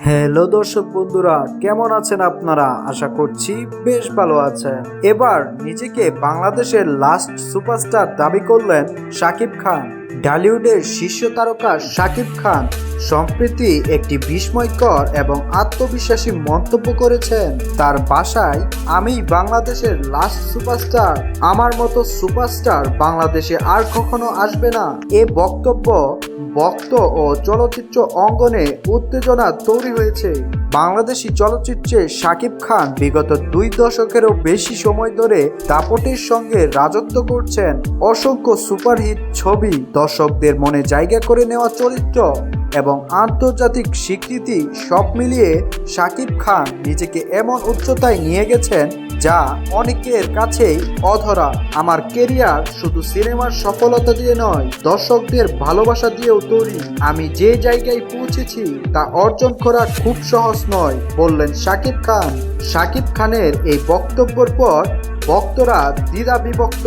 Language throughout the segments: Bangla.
হ্যালো দর্শক বন্ধুরা, কেমন আছেন আপনারা? আশা করছি বেশ ভালো আছেন। এবার নিজেকে বাংলাদেশের লাস্ট সুপারস্টার দাবি করলেন শাকিব খান। ঢালিউডের শীর্ষ তারকা শাকিব খান সম্প্রতি একটি বিস্ময়কর এবং আত্মবিশ্বাসী মন্তব্য করেছেন তার বাসায়, আমি বাংলাদেশের লাস্ট সুপারস্টার আমার মতো সুপারস্টার বাংলাদেশে আর কখনো আসবে না। এ বক্তব্য বক্ত ও চলচ্চিত্র অঙ্গনে উত্তেজনা তৈরি হয়েছে। বাংলাদেশি চলচ্চিত্রে শাকিব খান বিগত দুই দশকেরও বেশি সময় ধরে দাপটের সঙ্গে রাজত্ব করছেন অসংখ্য সুপারহিট ছবি। দর্শকদের মনে জায়গা করে নেওয়া চরিত্র এবং আন্তর্জাতিক স্বীকৃতি সব মিলিয়ে শাকিব খান নিজেকে এমন উচ্চতায় নিয়ে গেছেন যা অনেকের কাছেই অধরা। আমার কেরিয়ার শুধু সিনেমার সফলতা দিয়ে নয়, দর্শকদের ভালোবাসা দিয়েও তৈরি। আমি যে জায়গায় পৌঁছেছি, তা অর্জন করা খুব সহজ নয়, বললেন শাকিব খান। শাকিব খানের এই বক্তব্যের পর ভক্তরা দ্বিধা বিভক্ত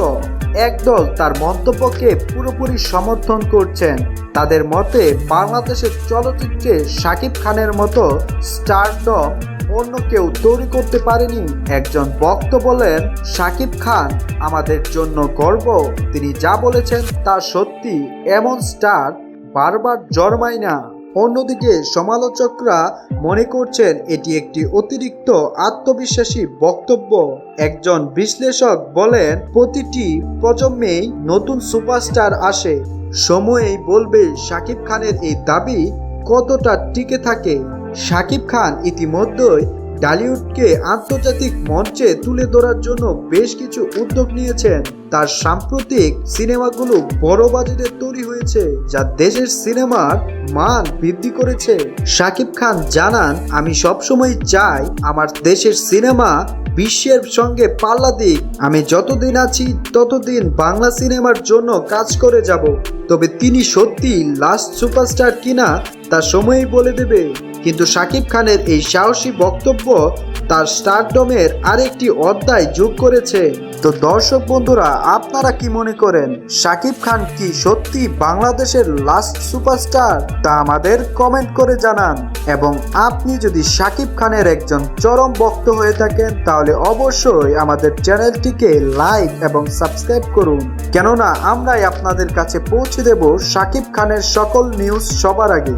একদল তার মন্তব্যকে পুরোপুরি সমর্থন করছেন। তাদের মতে, বাংলাদেশের চলচ্চিত্রে শাকিব খানের মতো স্টারডম অন্য কেউ তৈরি করতে পারেনি। একজন বক্ত বলেন শাকিব খান, আমাদের জন্য গর্ব। তিনি যা বলেছেন তা সত্যি। এমন স্টার বারবার জন্মায় না। অন্যদিকে সমালোচকরা মনে করছেন, এটি একটি অতিরিক্ত আত্মবিশ্বাসী বক্তব্য। একজন বিশ্লেষক বলেন, প্রতিটি প্রজন্মেই নতুন সুপারস্টার আসে। সময়েই বলবে শাকিব খানের এই দাবি কতটা টিকে থাকে। শাকিব খান ইতিমধ্যেই ডালিউডকে আন্তর্জাতিক মঞ্চে তুলে ধরার জন্য বেশ কিছু উদ্যোগ নিয়েছেন। তার সাম্প্রতিক সিনেমাগুলো বড় বাজেটে তৈরি হয়েছে, যা দেশের সিনেমার মান বৃদ্ধি করেছে। শাকিব খান জানান, আমি সবসময় চাই আমার দেশের সিনেমা বিশ্বের সঙ্গে পাল্লা দিক। আমি যতদিন আছি, ততদিন বাংলা সিনেমার জন্য কাজ করে যাব। তবে তিনি সত্যি লাস্ট সুপারস্টার কিনা তা সময়ই বলে দেবে। কিন্তু শাকিব খানের এই সাহসী বক্তব্য তার স্টারডমের আরেকটি অধ্যায় যোগ করেছে। তো দর্শক বন্ধুরা, আপনারা কি মনে করেন শাকিব খান কি সত্যি বাংলাদেশের লাস্ট সুপারস্টার তা আমাদের কমেন্ট করে জানান। এবং আপনি যদি শাকিব খানের একজন চরম ভক্ত হয়ে থাকেন, তাহলে অবশ্যই আমাদের চ্যানেলটিকে লাইক এবং সাবস্ক্রাইব করুন। কেননা, আমরাই আপনাদের কাছে পৌঁছে দেব শাকিব খানের সকল নিউজ সবার আগে।